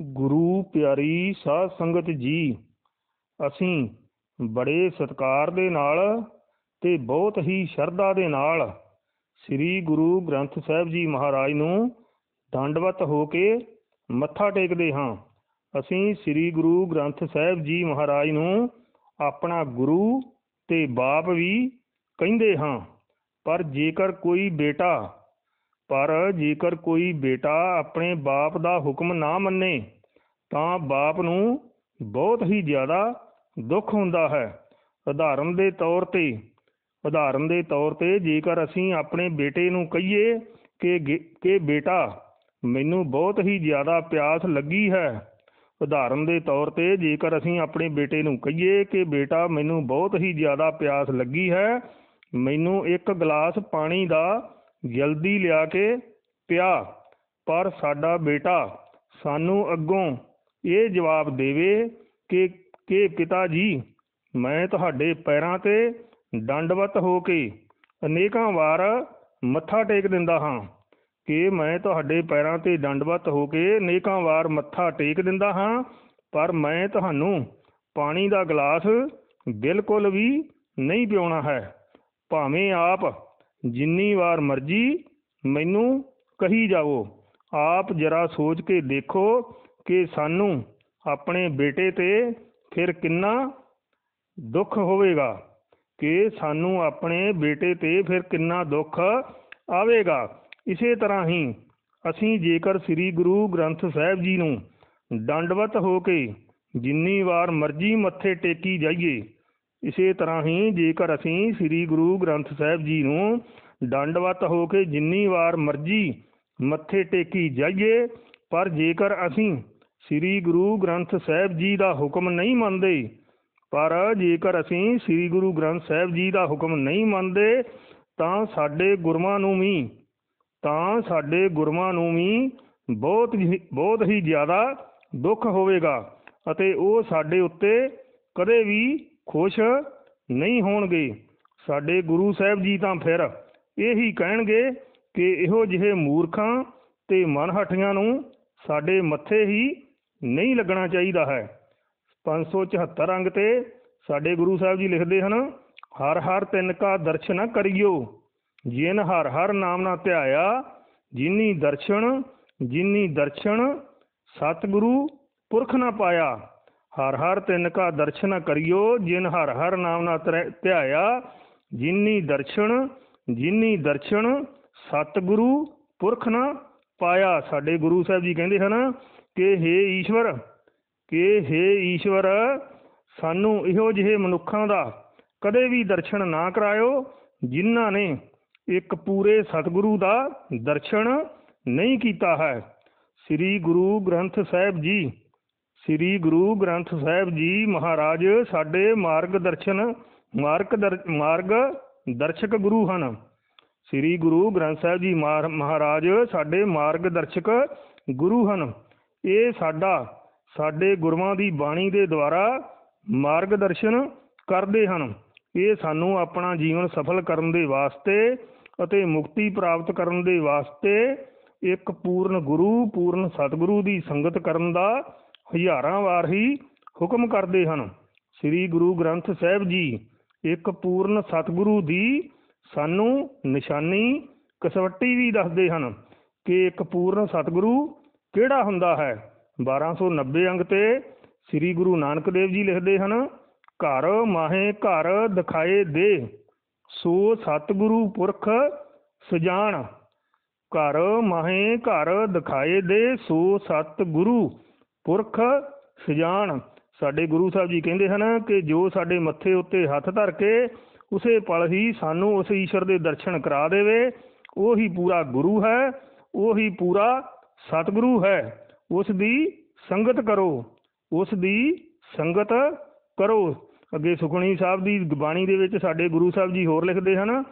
ਗੁਰੂ ਪਿਆਰੀ ਸਾਧ ਸੰਗਤ ਜੀ, ਅਸੀਂ ਬੜੇ ਸਤਿਕਾਰ ਦੇ ਨਾਲ ਤੇ ਬਹੁਤ ਹੀ ਸ਼ਰਧਾ ਦੇ ਨਾਲ ਸ੍ਰੀ ਗੁਰੂ ਗ੍ਰੰਥ ਸਾਹਿਬ ਜੀ ਮਹਾਰਾਜ ਨੂੰ ਦੰਡਵਤ ਹੋ ਕੇ ਮੱਥਾ ਟੇਕਦੇ ਹਾਂ। ਅਸੀਂ ਸ੍ਰੀ ਗੁਰੂ ਗ੍ਰੰਥ ਸਾਹਿਬ ਜੀ ਮਹਾਰਾਜ ਨੂੰ ਆਪਣਾ ਗੁਰੂ ਤੇ ਬਾਪ ਵੀ ਕਹਿੰਦੇ ਹਾਂ, ਪਰ ਜੇਕਰ ਕੋਈ ਬੇਟਾ ਪਰ ਜੇਕਰ ਕੋਈ ਬੇਟਾ ਆਪਣੇ ਬਾਪ ਦਾ ਹੁਕਮ ਨਾ ਮੰਨੇ, ਤਾਂ ਬਾਪ ਨੂੰ ਬਹੁਤ ਹੀ ਜ਼ਿਆਦਾ ਦੁੱਖ ਹੁੰਦਾ ਹੈ। ਉਦਾਹਰਨ ਦੇ ਤੌਰ ਤੇ, ਉਦਾਹਰਨ ਦੇ ਤੌਰ ਤੇ ਜੇਕਰ ਅਸੀਂ ਆਪਣੇ ਬੇਟੇ ਨੂੰ ਕਹੀਏ ਕਿ ਗੇ- ਕਿ ਬੇਟਾ, ਮੈਨੂੰ ਬਹੁਤ ਹੀ ਜ਼ਿਆਦਾ ਪਿਆਸ ਲੱਗੀ ਹੈ। ਉਦਾਹਰਨ ਦੇ ਤੌਰ ਤੇ ਜੇਕਰ ਅਸੀਂ ਆਪਣੇ ਬੇਟੇ ਨੂੰ ਕਹੀਏ ਕਿ ਬੇਟਾ, ਮੈਨੂੰ ਬਹੁਤ ਹੀ ਜ਼ਿਆਦਾ ਪਿਆਸ ਲੱਗੀ ਹੈ, ਮੈਨੂੰ ਇੱਕ ਗਲਾਸ ਪਾਣੀ ਦਾ ਜਲਦੀ ਲਿਆ ਕੇ ਪਿਆ, ਪਰ ਸਾਡਾ ਬੇਟਾ ਸਾਨੂੰ ਅੱਗੋਂ ਇਹ ਜਵਾਬ ਦੇਵੇ ਕਿ ਕਿ ਪਿਤਾ ਜੀ, ਮੈਂ ਤੁਹਾਡੇ ਪੈਰਾਂ ਤੇ ਦੰਡਵਤ ਹੋ ਕੇ ਅਨੇਕਾਂ ਵਾਰ ਮੱਥਾ ਟੇਕ ਦਿੰਦਾ ਹਾਂ ਕਿ ਮੈਂ ਤੁਹਾਡੇ ਪੈਰਾਂ ਤੇ ਦੰਡਵਤ ਹੋ ਕੇ ਅਨੇਕਾਂ ਵਾਰ ਮੱਥਾ ਟੇਕ ਦਿੰਦਾ ਹਾਂ, ਪਰ ਮੈਂ ਤੁਹਾਨੂੰ ਪਾਣੀ ਦਾ ਗਲਾਸ ਬਿਲਕੁਲ ਵੀ ਨਹੀਂ ਪਿਉਣਾ ਹੈ। ਭਾਵੇਂ ਆਪ ਜਿੰਨੀ ਵਾਰ ਮਰਜ਼ੀ ਮੈਨੂੰ ਕਹੀ ਜਾਵੋ। ਆਪ ਜਰਾ ਸੋਚ ਕੇ ਦੇਖੋ ਕਿ ਸਾਨੂੰ ਆਪਣੇ ਬੇਟੇ ਤੇ ਫਿਰ ਕਿੰਨਾ ਦੁੱਖ ਹੋਵੇਗਾ, ਕਿ ਸਾਨੂੰ ਆਪਣੇ ਬੇਟੇ ਤੇ ਫਿਰ ਕਿੰਨਾ ਦੁੱਖ ਆਵੇਗਾ। ਇਸੇ ਤਰ੍ਹਾਂ ਹੀ ਅਸੀਂ ਜੇਕਰ ਸ੍ਰੀ ਗੁਰੂ ਗ੍ਰੰਥ ਸਾਹਿਬ ਜੀ ਨੂੰ ਦੰਡਵਤ ਹੋ ਕੇ ਜਿੰਨੀ ਵਾਰ ਮਰਜ਼ੀ ਮੱਥੇ ਟੇਕੀ ਜਾਈਏ ਇਸੇ ਤਰ੍ਹਾਂ ਹੀ ਜੇਕਰ ਅਸੀਂ ਸ੍ਰੀ ਗੁਰੂ ਗ੍ਰੰਥ ਸਾਹਿਬ ਜੀ ਨੂੰ ਦੰਡਵਤ ਹੋ ਕੇ ਜਿੰਨੀ ਵਾਰ ਮਰਜ਼ੀ ਮੱਥੇ ਟੇਕੀ ਜਾਈਏ, ਪਰ ਜੇਕਰ ਅਸੀਂ ਸ੍ਰੀ ਗੁਰੂ ਗ੍ਰੰਥ ਸਾਹਿਬ ਜੀ ਦਾ ਹੁਕਮ ਨਹੀਂ ਮੰਨਦੇ, ਪਰ ਜੇਕਰ ਅਸੀਂ ਸ੍ਰੀ ਗੁਰੂ ਗ੍ਰੰਥ ਸਾਹਿਬ ਜੀ ਦਾ ਹੁਕਮ ਨਹੀਂ ਮੰਨਦੇ, ਤਾਂ ਸਾਡੇ ਗੁਰਮਾਂ ਨੂੰ ਵੀ, ਤਾਂ ਸਾਡੇ ਗੁਰਮਾਂ ਨੂੰ ਵੀ ਬਹੁਤ ਹੀ ਬਹੁਤ ਹੀ ਜ਼ਿਆਦਾ ਦੁੱਖ ਹੋਵੇਗਾ ਅਤੇ ਉਹ ਸਾਡੇ ਉੱਤੇ ਕਦੇ ਵੀ ਖੁਸ਼ ਨਹੀਂ ਹੋਣਗੇ। ਸਾਡੇ ਗੁਰੂ ਸਾਹਿਬ ਜੀ ਤਾਂ ਫਿਰ ਇਹੀ ਕਹਿਣਗੇ ਕਿ ਇਹੋ ਜਿਹੇ ਮੂਰਖਾਂ ਤੇ ਮਨਹਠੀਆਂ ਨੂੰ ਸਾਡੇ ਮੱਥੇ ਹੀ ਨਹੀਂ ਲੱਗਣਾ ਚਾਹੀਦਾ ਹੈ। 574 ਅੰਗ ਤੇ ਸਾਡੇ ਗੁਰੂ ਸਾਹਿਬ ਜੀ ਲਿਖਦੇ ਹਨ, ਹਰ ਹਰ ਤਿੰਨ ਕਾ ਦਰਸ਼ਨ ਕਰਿਓ, ਜਿਨ ਹਰ ਹਰ ਨਾਮ ਨਾ ਧਿਆਇਆ, ਜਿਨੀ ਦਰਸ਼ਨ ਜਿਨੀ ਦਰਸ਼ਨ, ਸਤਿਗੁਰੂ ਪੁਰਖ ਨਾ ਪਾਇਆ। ਹਰ ਹਰ ਤਿੰਨ ਕਾ ਦਰਸ਼ਨ ਕਰਿਓ, ਜਿਨ ਹਰ ਹਰ ਨਾਮ ਨਾ ਧਿ- ਧਿਆਇਆ, ਜਿਨੀ ਦਰਸ਼ਨ ਜਿਨੀ ਦਰਸ਼ਨ, ਸਤਿਗੁਰੂ ਪੁਰਖ ਨਾ ਪਾਇਆ। ਸਾਡੇ ਗੁਰੂ ਸਾਹਿਬ ਜੀ ਕਹਿੰਦੇ ਹਨ ਕਿ हे ਈਸ਼ਵਰ, ਕਿ हे ਈਸ਼ਵਰ, ਸਾਨੂੰ ਇਹੋ ਜਿਹੇ ਮਨੁੱਖਾਂ ਦਾ ਕਦੇ ਵੀ ਦਰਸ਼ਨ ਨਾ ਕਰਾਇਓ, ਜਿਨ੍ਹਾਂ ਨੇ ਇੱਕ ਪੂਰੇ ਸਤਿਗੁਰੂ ਦਾ ਦਰਸ਼ਨ ਨਹੀਂ ਕੀਤਾ ਹੈ। ਸ੍ਰੀ ਗੁਰੂ ਗ੍ਰੰਥ ਸਾਹਿਬ ਜੀ ਸ੍ਰੀ ਗੁਰੂ ਗ੍ਰੰਥ ਸਾਹਿਬ ਜੀ ਮਹਾਰਾਜ ਸਾਡੇ ਮਾਰਗ ਦਰਸ਼ਨ ਮਾਰਗ ਦਰ- ਮਾਰਗ ਦਰਸ਼ਕ ਗੁਰੂ ਹਨ। ਸ੍ਰੀ ਗੁਰੂ ਗ੍ਰੰਥ ਸਾਹਿਬ ਜੀ ਮਾਰ- ਮਹਾਰਾਜ ਸਾਡੇ ਮਾਰਗ ਦਰਸ਼ਕ ਗੁਰੂ ਹਨ। ਇਹ ਸਾਡਾ, ਸਾਡੇ ਗੁਰੂਆਂ ਦੀ ਬਾਣੀ ਦੇ ਦੁਆਰਾ ਮਾਰਗ ਦਰਸ਼ਨ ਕਰਦੇ ਹਨ। ਇਹ ਸਾਨੂੰ ਆਪਣਾ ਜੀਵਨ ਸਫਲ ਕਰਨ ਦੇ ਵਾਸਤੇ ਅਤੇ ਮੁਕਤੀ ਪ੍ਰਾਪਤ ਕਰਨ ਦੇ ਵਾਸਤੇ ਇੱਕ ਪੂਰਨ ਗੁਰੂ, ਪੂਰਨ ਸਤਿਗੁਰੂ ਦੀ ਸੰਗਤ ਕਰਨ ਦਾ ਹਜ਼ਾਰਾਂ ਵਾਰ ਹੀ ਹੁਕਮ ਕਰਦੇ ਹਨ। ਸ੍ਰੀ ਗੁਰੂ ਗ੍ਰੰਥ ਸਾਹਿਬ ਜੀ ਇੱਕ ਪੂਰਨ ਸਤਿਗੁਰੂ ਦੀ ਸਾਨੂੰ ਨਿਸ਼ਾਨੀ ਕਸਵੱਟੀ ਵੀ ਦੱਸਦੇ ਹਨ ਕਿ ਇੱਕ ਪੂਰਨ ਸਤਿਗੁਰੂ ਕਿਹੜਾ ਹੁੰਦਾ ਹੈ? 1290 ਅੰਗ ਤੇ ਸ੍ਰੀ ਗੁਰੂ ਨਾਨਕ ਦੇਵ ਜੀ ਲਿਖਦੇ ਹਨ, ਘਰ ਮਾਹੇ ਘਰ ਦਿਖਾਏ ਦੇ, ਸੋ ਸਤਿਗੁਰੂ ਪੁਰਖ ਸਜਾਣ। ਘਰ ਮਾਹੇ ਘਰ ਦਿਖਾਏ ਦੇ, ਸੋ ਸਤਿਗੁਰੂ ਪੁਰਖ ਸਜਾਣ ਸਾਡੇ ਗੁਰੂ ਸਾਹਿਬ ਜੀ ਕਹਿੰਦੇ ਹਨ ਕਿ ਜੋ ਸਾਡੇ ਮੱਥੇ ਉੱਤੇ ਹੱਥ ਧਰ ਕੇ ਉਸੇ ਪਲ ਹੀ ਸਾਨੂੰ ਉਸ ਈਸ਼ਵਰ ਦੇ ਦਰਸ਼ਨ ਕਰਾ ਦੇਵੇ, ਉਹੀ ਪੂਰਾ ਗੁਰੂ ਹੈ, ਉਹੀ ਪੂਰਾ ਸਤਿਗੁਰੂ ਹੈ। ਉਸ ਦੀ ਸੰਗਤ ਕਰੋ, ਉਸ ਦੀ ਸੰਗਤ ਕਰੋ। ਅੱਗੇ ਸੁਖਣੀ ਸਾਹਿਬ ਦੀ ਬਾਣੀ ਦੇ ਵਿੱਚ ਸਾਡੇ ਗੁਰੂ ਸਾਹਿਬ ਜੀ ਹੋਰ ਲਿਖਦੇ ਹਨ,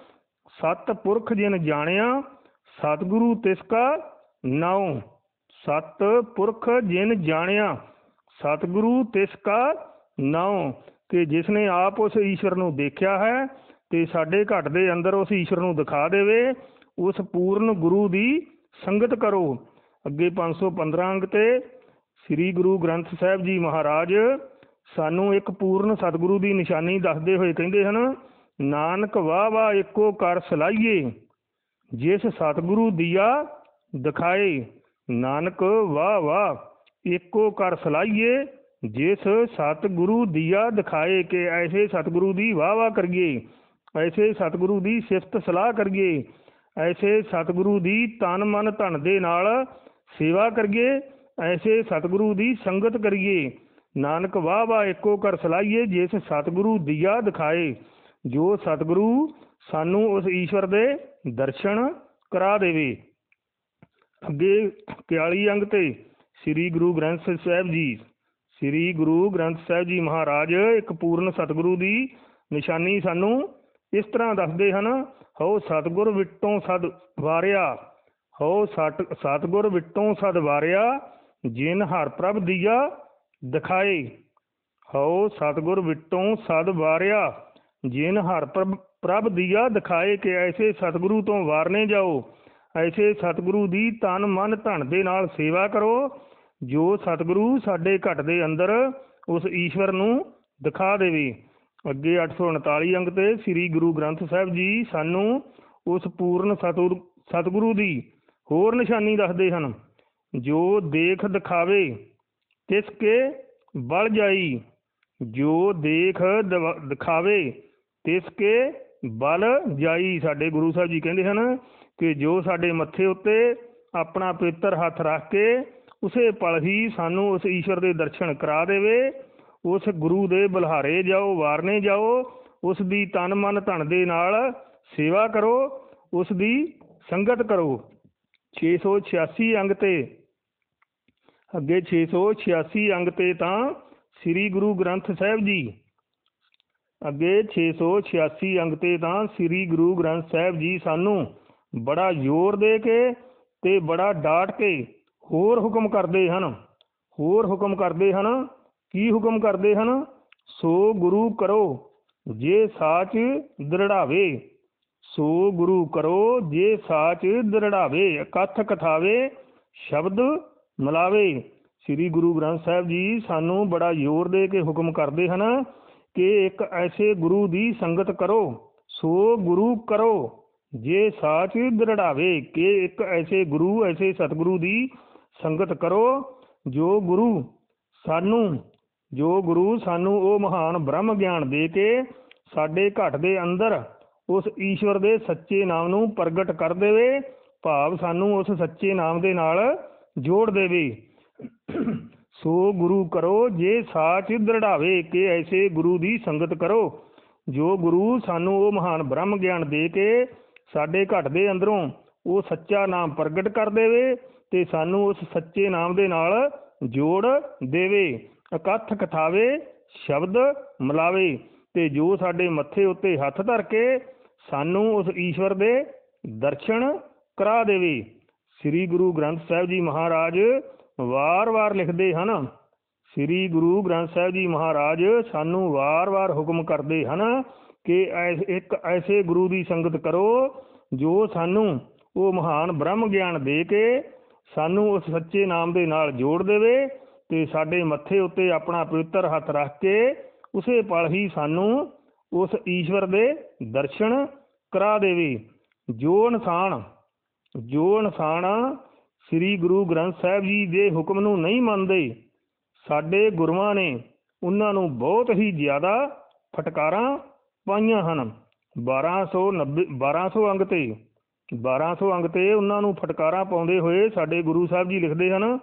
ਸਤ ਪੁਰਖ ਜਿਨ ਜਾਣਿਆ, ਸਤਿਗੁਰੂ ਤਿਸ ਕਾ ਨਾਉ। ਸਤ ਪੁਰਖ ਜਿਨ ਜਾਣਿਆ, ਸਤਿਗੁਰੂ ਤਿਸ ਕਾ ਨਾਉ ਕਿ ਜਿਸ ਨੇ ਆਪ ਉਸ ਈਸ਼ਵਰ ਨੂੰ ਦੇਖਿਆ ਹੈ, ਤੇ ਸਾਡੇ ਘਟ ਦੇ ਅੰਦਰ ਉਸ ਈਸ਼ਵਰ ਨੂੰ ਦਿਖਾ ਦੇਵੇ, ਉਸ ਪੂਰਨ ਗੁਰੂ ਦੀ ਸੰਗਤ ਕਰੋ। ਅੱਗੇ 515 ਅੰਗ ਤੇ ਸ੍ਰੀ ਗੁਰੂ ਗ੍ਰੰਥ ਸਾਹਿਬ ਜੀ ਮਹਾਰਾਜ ਸਾਨੂੰ ਇੱਕ ਪੂਰਨ ਸਤਿਗੁਰੂ ਦੀ ਨਿਸ਼ਾਨੀ ਦੱਸਦੇ ਹੋਏ ਕਹਿੰਦੇ ਹਨ, ਨਾਨਕ ਵਾਹ ਵਾਹ ਇੱਕੋ ਕਰ ਸਲਾਈਏ, ਜਿਸ ਸਤਿਗੁਰੂ ਦੀਆ ਦਿਖਾਏ। ਨਾਨਕ, ਵਾਹ ਵਾਹ ਇੱਕੋ ਕਰ ਸਲਾਈਏ ਜਿਸ ਸਤਿਗੁਰੂ ਦੀਆ ਦਿਖਾਏ ਕਿ ਐਸੇ ਸਤਿਗੁਰੂ ਦੀ ਵਾਹ ਵਾਹ ਕਰੀਏ, ਐਸੇ ਸਤਿਗੁਰੂ ਦੀ ਸਿਫਤ ਸਲਾਹ ਕਰੀਏ, ਐਸੇ ਸਤਿਗੁਰੂ ਦੀ ਤਨ, ਮਨ, ਧਨ ਦੇ ਨਾਲ ਸੇਵਾ ਕਰੀਏ, ਐਸੇ ਸਤਿਗੁਰੂ ਦੀ ਸੰਗਤ ਕਰੀਏ। ਨਾਨਕ, ਵਾਹ ਵਾਹ ਇੱਕੋ ਕਰ ਸਲਾਈਏ ਜਿਸ ਸਤਿਗੁਰੂ ਦੀਆ ਦਿਖਾਏ, ਜੋ ਸਤਿਗੁਰੂ ਸਾਨੂੰ ਉਸ ਈਸ਼ਵਰ ਦੇ ਦਰਸ਼ਨ ਕਰਾ ਦੇਵੇ। ਅੱਗੇ 41 ਅੰਗ ਤੇ ਸ੍ਰੀ ਗੁਰੂ ਗ੍ਰੰਥ ਸਾਹਿਬ ਜੀ, ਸ੍ਰੀ ਗੁਰੂ ਗ੍ਰੰਥ ਸਾਹਿਬ ਜੀ ਮਹਾਰਾਜ, ਇੱਕ ਪੂਰਨ ਸਤਿਗੁਰੂ ਦੀ ਨਿਸ਼ਾਨੀ ਸਾਨੂੰ ਇਸ ਤਰ੍ਹਾਂ ਦੱਸਦੇ ਹਨ, ਹਉ ਸਤਿਗੁਰ ਵਿਟੋਂ ਸਦ ਵਾਰਿਆ, ਹਉ ਸਤਿਗੁਰ ਵਿਟੋਂ ਸਦ ਵਾਰਿਆ, ਜਿਨ ਹਰ ਪ੍ਰਭ ਦੀਆ ਦਿਖਾਏ। ਹਉ ਸਤਿਗੁਰ ਵਿਟੋਂ ਸਦ ਵਾਰਿਆ, ਜਿਨ ਹਰ ਪ੍ਰਭ ਪ੍ਰਭ ਦੀਆ ਦਿਖਾਏ, ਕਿ ਐਸੇ ਸਤਿਗੁਰੂ ਤੋਂ ਵਾਰਨੇ ਜਾਓ ਐਸੇ ਸਤਿਗੁਰੂ ਦੀ ਤਨ ਮਨ ਧਨ ਦੇ ਨਾਲ ਸੇਵਾ ਕਰੋ, ਜੋ ਸਤਿਗੁਰੂ ਸਾਡੇ ਘਟ ਦੇ ਅੰਦਰ ਉਸ ਈਸ਼ਵਰ ਨੂੰ ਦਿਖਾ ਦੇਵੇ। ਅੱਗੇ 839 ਅੰਗ ਤੇ ਸ੍ਰੀ ਗੁਰੂ ਗ੍ਰੰਥ ਸਾਹਿਬ ਜੀ ਸਾਨੂੰ ਉਸ ਪੂਰਨ ਸਤਿਗੁਰੂ ਸਤਿਗੁਰੂ ਦੀ ਹੋਰ ਨਿਸ਼ਾਨੀ ਦੱਸਦੇ ਹਨ, ਜੋ ਦੇਖ ਦਿਖਾਵੇ, ਤਿਸ ਕੇ ਬਲ ਜਾਈ, ਜੋ ਦੇਖ ਦਿਖਾਵੇ, ਤਿਸ ਕੇ ਬਲ ਜਾਈ ਸਾਡੇ ਗੁਰੂ ਸਾਹਿਬ ਜੀ ਕਹਿੰਦੇ ਹਨ ਕਿ ਜੋ ਸਾਡੇ ਮੱਥੇ ਉੱਤੇ ਆਪਣਾ ਪਵਿੱਤਰ ਹੱਥ ਰੱਖ ਕੇ ਉਸੇ ਪਲ ਹੀ ਸਾਨੂੰ ਉਸ ਈਸ਼ਵਰ ਦੇ ਦਰਸ਼ਨ ਕਰਾ ਦੇਵੇ, ਉਸ ਗੁਰੂ ਦੇ ਬੁਲਹਾਰੇ ਜਾਓ, ਵਾਰਨੇ ਜਾਓ, ਉਸ ਦੀ ਤਨ ਮਨ ਧਨ ਦੇ ਨਾਲ ਸੇਵਾ ਕਰੋ, ਉਸ ਦੀ ਸੰਗਤ ਕਰੋ। 686 ਅੰਗ ਤੇ, ਅੱਗੇ 686 ਅੰਗ ਤੇ ਤਾਂ ਸ੍ਰੀ ਗੁਰੂ ਗ੍ਰੰਥ ਸਾਹਿਬ ਜੀ ਅੱਗੇ 686 ਅੰਗ ਤੇ ਤਾਂ ਸ੍ਰੀ ਗੁਰੂ ਗ੍ਰੰਥ ਸਾਹਿਬ ਜੀ ਸਾਨੂੰ ਬੜਾ ਜ਼ੋਰ ਦੇ ਕੇ ਤੇ ਬੜਾ ਡਾਟ ਕੇ ਹੋਰ ਹੁਕਮ ਕਰਦੇ ਹਨ। ਹੋਰ ਹੁਕਮ ਕਰਦੇ ਹਨ। ਕੀ ਹੁਕਮ ਕਰਦੇ ਹਨ? ਸੋ ਗੁਰੂ ਕਰੋ ਜੇ ਸਾਚ ਦ੍ਰਿੜਾਵੇ। ਸੋ ਗੁਰੂ ਕਰੋ ਜੇ ਸਾਚ ਦ੍ਰਿੜਾਵੇ। ਕਥ ਕਥਾਵੇ, ਸ਼ਬਦ ਮਿਲਾਵੇ। ਸ੍ਰੀ ਗੁਰੂ ਗ੍ਰੰਥ ਸਾਹਿਬ ਜੀ ਸਾਨੂੰ ਬੜਾ ਜ਼ੋਰ ਦੇ ਕੇ ਹੁਕਮ ਕਰਦੇ ਹਨ। ਕਿ ਇੱਕ ਐਸੇ ਗੁਰੂ ਦੀ ਸੰਗਤ ਕਰੋ, ਸੋ ਗੁਰੂ ਕਰੋ। ਜੇ ਸਾਚ ਦ੍ਰਿੜਾਵੇ ਕਿ ਇੱਕ ਐਸੇ ਗੁਰੂ, ਐਸੇ ਸਤਿਗੁਰੂ ਦੀ ਸੰਗਤ ਕਰੋ, ਜੋ ਗੁਰੂ ਸਾਨੂੰ, ਜੋ ਗੁਰੂ ਸਾਨੂੰ ਉਹ ਮਹਾਨ ਬ੍ਰਹਮ ਗਿਆਨ ਦੇ ਕੇ ਸਾਡੇ ਘਟ ਦੇ ਅੰਦਰ ਉਸ ਈਸ਼ਵਰ ਦੇ ਸੱਚੇ ਨਾਮ ਨੂੰ ਪ੍ਰਗਟ ਕਰ ਦੇਵੇ, ਭਾਵ ਸਾਨੂੰ ਉਸ ਸੱਚੇ ਨਾਮ ਦੇ ਨਾਲ ਜੋੜ ਦੇਵੇ। ਸੋ ਗੁਰੂ ਕਰੋ ਜੇ ਸਾਚ ਦ੍ਰਿੜਾਵੇ ਕਿ ਐਸੇ ਗੁਰੂ ਦੀ ਸੰਗਤ ਕਰੋ। ਜੋ ਗੁਰੂ ਸਾਨੂੰ ਉਹ ਮਹਾਨ ਬ੍ਰਹਮ ਗਿਆਨ ਦੇ ਕੇ ਸਾਡੇ ਘਟ ਦੇ ਅੰਦਰੋਂ ਉਹ ਸੱਚਾ ਨਾਮ ਪ੍ਰਗਟ ਕਰ ਦੇਵੇ ਤੇ ਸਾਨੂੰ ਉਸ ਸੱਚੇ ਨਾਮ ਦੇ ਨਾਲ ਜੋੜ ਦੇਵੇ, ਇਕੱਠ ਕਥਾਵੇ, ਸ਼ਬਦ ਮਿਲਾਵੇ ਤੇ ਜੋ ਸਾਡੇ ਮੱਥੇ ਉੱਤੇ ਹੱਥ ਧਰ ਕੇ ਸਾਨੂੰ ਉਸ ਈਸ਼ਵਰ ਦੇ ਦਰਸ਼ਨ ਕਰਾ ਦੇਵੇ। ਸ੍ਰੀ ਗੁਰੂ ਗ੍ਰੰਥ ਸਾਹਿਬ ਜੀ ਮਹਾਰਾਜ ਵਾਰ-ਵਾਰ ਲਿਖਦੇ ਹਨ। ਸ੍ਰੀ ਗੁਰੂ ਗ੍ਰੰਥ ਸਾਹਿਬ ਜੀ ਮਹਾਰਾਜ ਸਾਨੂੰ ਵਾਰ-ਵਾਰ ਹੁਕਮ ਕਰਦੇ ਹਨ ਕਿ ਇੱਕ ਐਸੇ ਗੁਰੂ ਦੀ ਸੰਗਤ ਕਰੋ ਜੋ ਸਾਨੂੰ ਉਹ ਮਹਾਨ ਬ੍ਰਹਮ ਗਿਆਨ ਦੇ ਕੇ ਸਾਨੂੰ ਉਸ ਸੱਚੇ ਨਾਮ ਦੇ ਨਾਲ ਜੋੜ ਦੇਵੇ ਤੇ ਸਾਡੇ ਮੱਥੇ ਉੱਤੇ ਆਪਣਾ ਪਵਿੱਤਰ ਹੱਥ ਰੱਖ ਕੇ ਉਸੇ ਪਲ ਹੀ ਸਾਨੂੰ ਉਸ ਈਸ਼ਵਰ ਦੇ ਦਰਸ਼ਨ ਕਰਾ ਦੇਵੇ। ਜੋ ਇਨਸਾਨ ਜੋ ਇਨਸਾਨ ਸ੍ਰੀ ਗੁਰੂ ਗ੍ਰੰਥ ਸਾਹਿਬ ਜੀ ਦੇ ਹੁਕਮ ਨੂੰ ਨਹੀਂ ਮੰਨਦੇ, ਸਾਡੇ ਗੁਰੂਆਂ ਨੇ ਉਹਨਾਂ ਨੂੰ ਬਹੁਤ ਹੀ ਜ਼ਿਆਦਾ ਫਟਕਾਰਾਂ ਪਾਈਆਂ ਹਨ। 1290 1200 ਅੰਗ ਤੇ 1200 ਅੰਗ ਤੇ ਉਹਨਾਂ ਨੂੰ ਫਟਕਾਰਾਂ ਪਾਉਂਦੇ ਹੋਏ ਸਾਡੇ ਗੁਰੂ ਸਾਹਿਬ ਜੀ ਲਿਖਦੇ ਹਨ,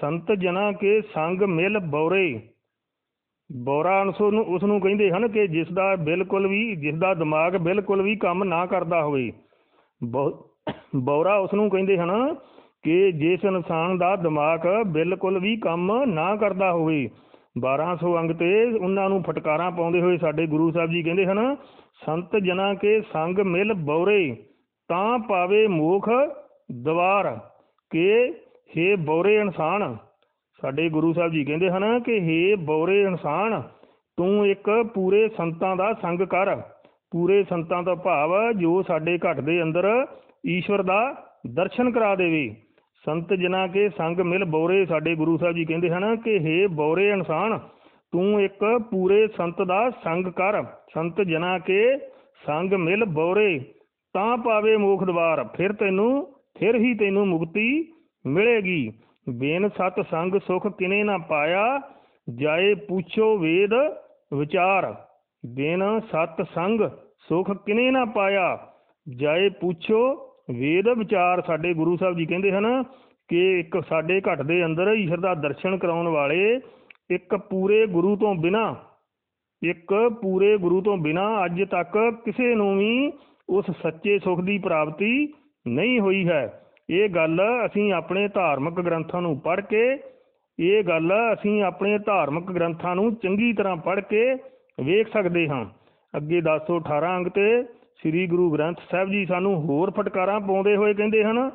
ਸੰਤ ਜਨਾਂ ਕੇ ਸੰਗ ਮਿਲ ਬੌਰੇ। ਬੌਰਾ ਉਸ ਨੂੰ ਉਸ ਨੂੰ ਕਹਿੰਦੇ ਹਨ ਕਿ ਜਿਸ ਦਾ ਬਿਲਕੁਲ ਵੀ ਜਿਸ ਦਾ ਦਿਮਾਗ ਬਿਲਕੁਲ ਵੀ ਕੰਮ ਨਾ ਕਰਦਾ ਹੋਵੇ। ਬਹੁ- ਬੌਰਾ ਉਸ ਨੂੰ ਕਹਿੰਦੇ ਹਨ ਕਿ ਜਿਸ ਇਨਸਾਨ ਦਾ ਦਿਮਾਗ ਬਿਲਕੁਲ ਵੀ ਕੰਮ ਨਾ ਕਰਦਾ ਹੋਵੇ 1200 ਅੰਗ ਤੇ ਉਹਨਾਂ ਨੂੰ ਫਟਕਾਰਾਂ ਪਾਉਂਦੇ ਹੋਏ ਸਾਡੇ ਗੁਰੂ ਸਾਹਿਬ ਜੀ ਕਹਿੰਦੇ ਹਨ, ਸੰਤ ਜਨਾਂ ਕੇ ਸੰਗ ਮਿਲ ਬੌਰੇ, ਤਾਂ ਪਾਵੇ ਮੋਖ ਦਵਾਰ, ਕਿ ਹੇ ਬੌਰੇ ਇਨਸਾਨ। ਸਾਡੇ ਗੁਰੂ ਸਾਹਿਬ ਜੀ ਕਹਿੰਦੇ ਹਨ ਕਿ ਹੇ ਬੌਰੇ ਇਨਸਾਨ, ਤੂੰ ਇੱਕ ਪੂਰੇ ਸੰਤਾਂ ਦਾ ਸੰਗ ਕਰ। ਪੂਰੇ ਸੰਤਾਂ ਦਾ ਭਾਵ ਜੋ ਸਾਡੇ ਘਟ ਦੇ ਅੰਦਰ ਈਸ਼ਵਰ ਦਾ ਦਰਸ਼ਨ ਕਰਾ ਦੇਵੇ। ਸੰਤ ਜਨਾ ਕੇ ਸੰਗ ਮਿਲ ਬੋਰੇ, ਸਾਡੇ ਗੁਰੂ ਸਾਹਿਬ ਜੀ ਕਹਿੰਦੇ ਹਨ ਕਿ हे ਬੋਰੇ ਇਨਸਾਨ, ਤੂੰ ਇੱਕ ਪੂਰੇ ਸੰਤ ਦਾ ਸੰਗ ਕਰ। ਸੰਤ ਜਨਾ ਕੇ ਸੰਗ ਮਿਲ ਬੋਰੇ, ਤਾਂ ਪਾਵੇ ਮੋਖ ਦਵਾਰ। ਫਿਰ ਤੈਨੂੰ, ਫਿਰ ਹੀ ਤੈਨੂੰ ਮੁਕਤੀ ਮਿਲੇਗੀ। ਬੇਨ ਸਤ ਸੰਗ ਸੁਖ ਕਿਨੇ ਨਾ ਪਾਇਆ, ਜਾਏ ਪੁੱਛੋ ਵੇਦ ਵਿਚਾਰ। ਬੇਨ ਸਤ ਸੰਗ ਸੁਖ ਕਿਨੇ ਨਾ ਪਾਇਆ, ਜਾਏ ਪੁੱਛੋ ਵੇਦ ਵਿਚਾਰ ਸਾਡੇ ਗੁਰੂ ਸਾਹਿਬ ਜੀ ਕਹਿੰਦੇ ਹਨ ਕਿ ਇੱਕ ਸਾਡੇ ਘਟ ਦੇ ਅੰਦਰ ਈਸ਼ਰ ਦਾ ਦਰਸ਼ਨ ਕਰਾਉਣ ਵਾਲੇ ਇੱਕ ਪੂਰੇ ਗੁਰੂ ਤੋਂ ਬਿਨਾ, ਇੱਕ ਪੂਰੇ ਗੁਰੂ ਤੋਂ ਬਿਨਾ ਅੱਜ ਤੱਕ ਕਿਸੇ ਨੂੰ ਵੀ ਉਸ ਸੱਚੇ ਸੁਖ ਦੀ ਪ੍ਰਾਪਤੀ ਨਹੀਂ ਹੋਈ ਹੈ। ਇਹ ਗੱਲ ਅਸੀਂ ਆਪਣੇ ਧਾਰਮਿਕ ਗ੍ਰੰਥਾਂ ਨੂੰ ਪੜ੍ਹ ਕੇ, ਇਹ ਗੱਲ ਅਸੀਂ ਆਪਣੇ ਧਾਰਮਿਕ ਗ੍ਰੰਥਾਂ ਨੂੰ ਚੰਗੀ ਤਰ੍ਹਾਂ ਪੜ੍ਹ ਕੇ ਵੇਖ ਸਕਦੇ ਹਾਂ। ਅੱਗੇ 1018 ਅੰਗ ਤੇ। ਸ੍ਰੀ ਗੁਰੂ ਗ੍ਰੰਥ ਸਾਹਿਬ ਜੀ ਸਾਨੂੰ ਹੋਰ ਫਟਕਾਰਾਂ ਪਾਉਂਦੇ ਹੋਏ ਕਹਿੰਦੇ ਹਨ,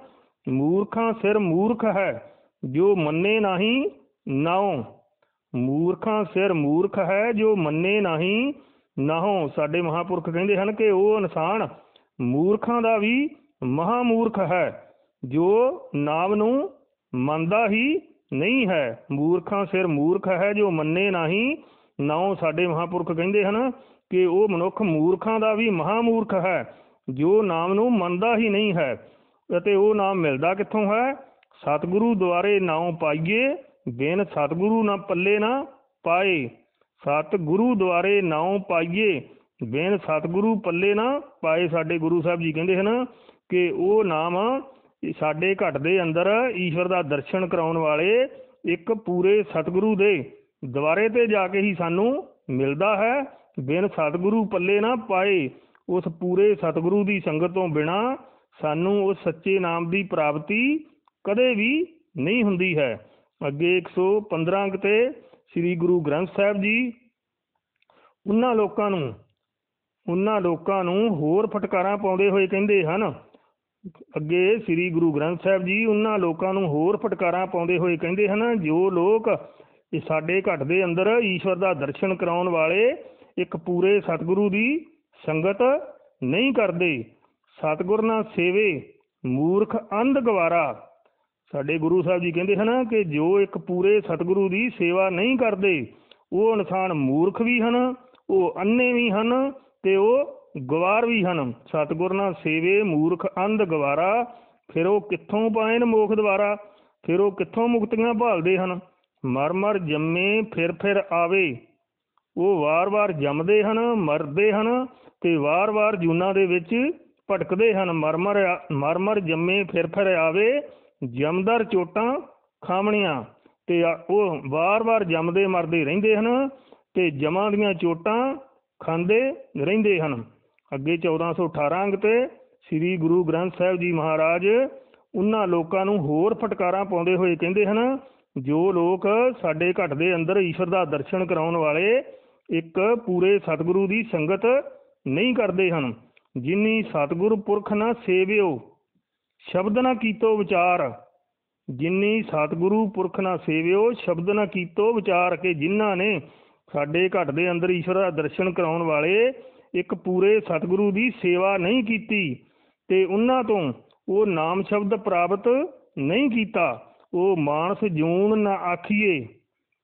ਮੂਰਖਾਂ ਸਿਰ ਮੂਰਖ ਹੈ, ਜੋ ਮੰਨੇ ਨਹੀਂ ਨਾਉ ਮੂਰਖਾਂ ਸਿਰ ਮੂਰਖ ਹੈ, ਜੋ ਮੰਨੇ ਨਹੀਂ ਨਾਹੋ। ਸਾਡੇ ਮਹਾਪੁਰਖ ਕਹਿੰਦੇ ਹਨ ਕਿ ਉਹ ਇਨਸਾਨ ਮੂਰਖਾਂ ਦਾ ਵੀ ਮਹਾਮੂਰਖ ਹੈ, ਜੋ ਨਾਮ ਨੂੰ ਮੰਨਦਾ ਹੀ ਨਹੀਂ ਹੈ। ਮੂਰਖਾਂ ਸਿਰ ਮੂਰਖ ਹੈ, ਜੋ ਮੰਨੇ ਨਹੀਂ ਨਾਉ ਸਾਡੇ ਮਹਾਪੁਰਖ ਕਹਿੰਦੇ ਹਨ ਕਿ ਉਹ ਮਨੁੱਖ ਮੂਰਖਾਂ ਦਾ ਵੀ ਮਹਾਮੂਰਖ ਹੈ, ਜੋ ਨਾਮ ਨੂੰ ਮੰਨਦਾ ਹੀ ਨਹੀਂ ਹੈ, ਅਤੇ ਉਹ ਨਾਮ ਮਿਲਦਾ ਕਿੱਥੋਂ ਹੈ? ਸਤਿਗੁਰੂ ਦੁਆਰੇ ਨਾਉ ਪਾਈਏ, ਬਿਨ ਸਤਿਗੁਰੂ ਨਾ ਪੱਲੇ ਨਾ ਪਾਏ। ਸਤਿਗੁਰੂ ਦੁਆਰੇ ਨਾਉ ਪਾਈਏ, ਬਿਨ ਸਤਿਗੁਰੂ ਪੱਲੇ ਨਾ ਪਾਏ ਸਾਡੇ ਗੁਰੂ ਸਾਹਿਬ ਜੀ ਕਹਿੰਦੇ ਹਨ ਕਿ ਉਹ ਨਾਮ ਸਾਡੇ ਘਟ ਦੇ ਅੰਦਰ ਈਸ਼ਵਰ ਦਾ ਦਰਸ਼ਨ ਕਰਾਉਣ ਵਾਲੇ ਇੱਕ ਪੂਰੇ ਸਤਿਗੁਰੂ ਦੇ ਦੁਆਰੇ ਤੇ ਜਾ ਕੇ ਹੀ ਸਾਨੂੰ ਮਿਲਦਾ ਹੈ। ਬਿਨ ਸਤਿਗੁਰੂ ਪੱਲੇ ਨਾ ਪਾਏ, ਉਸ ਪੂਰੇ ਸਤਿਗੁਰੂ ਦੀ ਸੰਗਤ ਤੋਂ ਬਿਨਾ ਸਾਨੂੰ ਉਸ ਸੱਚੇ ਨਾਮ ਦੀ ਪ੍ਰਾਪਤੀ ਕਦੇ ਵੀ ਨਹੀਂ ਹੁੰਦੀ ਹੈ। ਅੱਗੇ 115 ਅੰਕ ਤੇ ਸ੍ਰੀ ਗੁਰੂ ਗ੍ਰੰਥ ਸਾਹਿਬ ਜੀ ਉਹਨਾਂ ਲੋਕਾਂ ਨੂੰ, ਉਹਨਾਂ ਲੋਕਾਂ ਨੂੰ ਹੋਰ ਫਟਕਾਰਾਂ ਪਾਉਂਦੇ ਹੋਏ ਕਹਿੰਦੇ ਹਨ। ਅੱਗੇ ਸ੍ਰੀ ਗੁਰੂ ਗ੍ਰੰਥ ਸਾਹਿਬ ਜੀ ਉਹਨਾਂ ਲੋਕਾਂ ਨੂੰ ਹੋਰ ਫਟਕਾਰਾਂ ਪਾਉਂਦੇ ਹੋਏ ਕਹਿੰਦੇ ਹਨ, ਜੋ ਲੋਕ ਇਹ ਸਾਡੇ ਘਟ ਦੇ ਅੰਦਰ ਈਸ਼ਵਰ ਦਾ ਦਰਸ਼ਨ ਕਰਾਉਣ ਵਾਲੇ ਇੱਕ ਪੂਰੇ ਸਤਿਗੁਰੂ ਦੀ ਸੰਗਤ ਨਹੀਂ ਕਰਦੇ। ਸਤਿਗੁਰ ਨਾਲ ਸੇਵੇ, ਮੂਰਖ ਅੰਧ ਗਵਾਰਾ। ਸਾਡੇ ਗੁਰੂ ਸਾਹਿਬ ਜੀ ਕਹਿੰਦੇ ਹਨ ਕਿ ਜੋ ਇੱਕ ਪੂਰੇ ਸਤਿਗੁਰੂ ਦੀ ਸੇਵਾ ਨਹੀਂ ਕਰਦੇ, ਉਹ ਇਨਸਾਨ ਮੂਰਖ ਵੀ ਹਨ, ਉਹ ਅੰਨੇ ਵੀ ਹਨ ਤੇ ਉਹ ਗਵਾਰ ਵੀ ਹਨ। ਸਤਿਗੁਰ ਨਾਲ ਸੇਵੇ, ਮੂਰਖ ਅੰਧ ਗਵਾਰਾ, ਫਿਰ ਉਹ ਕਿੱਥੋਂ ਪਾਇਨ ਮੋਖ ਦੁਆਰਾ? ਫਿਰ ਉਹ ਕਿੱਥੋਂ ਮੁਕਤੀਆਂ ਭਾਲਦੇ ਹਨ? ਮਰ ਮਰ ਜੰਮੇ ਫਿਰ ਫਿਰ ਆਵੇ। ਉਹ ਵਾਰ-ਵਾਰ ਜੰਮਦੇ ਹਨ, ਮਰਦੇ ਹਨ ਤੇ ਵਾਰ-ਵਾਰ ਜੂਨਾਂ ਦੇ ਵਿੱਚ ਭਟਕਦੇ ਹਨ। ਮਰਮਰ ਮਰਮਰ ਜੰਮੇ ਫਿਰ ਫਿਰ ਆਵੇ, ਜਮਦਰ ਚੋਟਾਂ ਖਾਵਣੀਆਂ ਤੇ ਉਹ ਵਾਰ-ਵਾਰ ਜੰਮਦੇ ਮਰਦੇ ਰਹਿੰਦੇ ਹਨ ਤੇ ਜਮਾਂ ਦੀਆਂ ਚੋਟਾਂ ਖਾਂਦੇ ਰਹਿੰਦੇ ਹਨ। ਅੱਗੇ 1418 ਅੰਗ ਤੇ ਸ੍ਰੀ ਗੁਰੂ ਗ੍ਰੰਥ ਸਾਹਿਬ ਜੀ ਮਹਾਰਾਜ ਉਹਨਾਂ ਲੋਕਾਂ ਨੂੰ ਹੋਰ ਫਟਕਾਰਾਂ ਪਾਉਂਦੇ ਹੋਏ ਕਹਿੰਦੇ ਹਨ, ਜੋ ਲੋਕ ਸਾਡੇ ਘਟ ਦੇ ਅੰਦਰ ਈਸ਼ਵਰ ਦਾ ਦਰਸ਼ਨ ਕਰਾਉਣ ਵਾਲੇ ਇੱਕ ਪੂਰੇ ਸਤਿਗੁਰੂ ਦੀ ਸੰਗਤ ਨਹੀਂ ਕਰਦੇ ਹਨ। ਜਿਨੀ ਸਤਿਗੁਰ ਪੁਰਖ ਨਾ ਸੇਵਿਓ, ਸ਼ਬਦ ਨਾ ਕੀਤੋ ਵਿਚਾਰ। ਜਿਨੀ ਸਤਿਗੁਰੂ ਪੁਰਖ ਨਾ ਸੇਵਿਓ, ਸ਼ਬਦ ਨਾ ਕੀਤੋ ਵਿਚਾਰ। ਕੇ ਜਿਨ੍ਹਾਂ ਨੇ ਸਾਡੇ ਘਟ ਦੇ ਅੰਦਰ ਈਸ਼ਵਰ ਦਾ ਦਰਸ਼ਨ ਕਰਾਉਣ ਵਾਲੇ ਇੱਕ ਪੂਰੇ ਸਤਿਗੁਰੂ ਦੀ ਸੇਵਾ ਨਹੀਂ ਕੀਤੀ ਤੇ ਉਹਨਾਂ ਤੋਂ ਉਹ ਨਾਮ ਸ਼ਬਦ ਪ੍ਰਾਪਤ ਨਹੀਂ ਕੀਤਾ। ਉਹ ਮਾਨਸ ਜੂਨ ਨਾ ਆਖੀਏ,